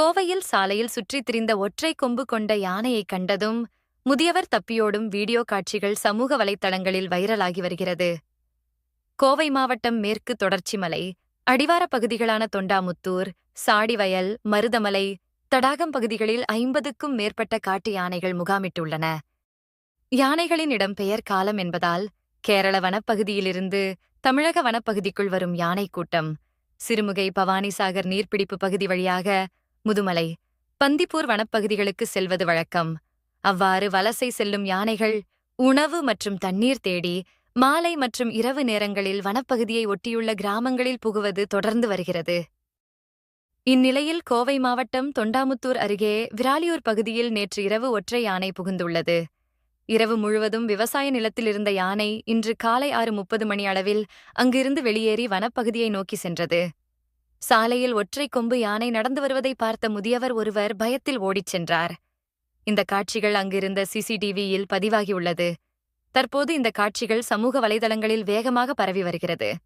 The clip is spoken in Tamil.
கோவையில் சாலையில் சுற்றித் திரிந்த ஒற்றை கொம்பு கொண்ட யானையைக் கண்டதும் முதியவர் தப்பியோடும் வீடியோ காட்சிகள் சமூக வலைத்தளங்களில் வைரலாகி வருகிறது. கோவை மாவட்டம் மேற்கு தொடர்ச்சி மலை அடிவாரப் பகுதிகளான தொண்டாமுத்தூர் சாடிவயல் மருதமலை தடாகம் பகுதிகளில் ஐம்பதுக்கும் மேற்பட்ட காட்டு யானைகள் முகாமிட்டுள்ளன. யானைகளின் இடம்பெயர் காலம் என்பதால் கேரள வனப்பகுதியிலிருந்து தமிழக வனப்பகுதிக்குள் வரும் யானை கூட்டம் சிறுமுகை பவானிசாகர் நீர்பிடிப்பு பகுதி வழியாக முதுமலை. பந்திப்பூர் வனப்பகுதிகளுக்கு செல்வது வழக்கம். அவ்வாறு வலசை செல்லும் யானைகள் உணவு மற்றும் தண்ணீர் தேடி மாலை மற்றும் இரவு நேரங்களில் வனப்பகுதியை ஒட்டியுள்ள கிராமங்களில் புகுவது தொடர்ந்து வருகிறது. இந்நிலையில் கோவை மாவட்டம் தொண்டாமுத்தூர் அருகே விராலியூர் பகுதியில் நேற்று இரவு ஒற்றை யானை புகுந்துள்ளது. இரவு முழுவதும் விவசாய நிலத்தில் இருந்த யானை இன்று காலை ஆறு முப்பது மணி அளவில் அங்கிருந்து வெளியேறி வனப்பகுதியை நோக்கி சென்றது. சாலையில் ஒற்றை கொம்பு யானை நடந்து வருவதை பார்த்த முதியவர் ஒருவர் பயத்தில் ஓடிச் சென்றார். இந்த காட்சிகள் அங்கிருந்த சிசிடிவியில் பதிவாகியுள்ளது. தற்போது இந்த காட்சிகள் சமூக வலைதளங்களில் வேகமாக பரவி வருகிறது.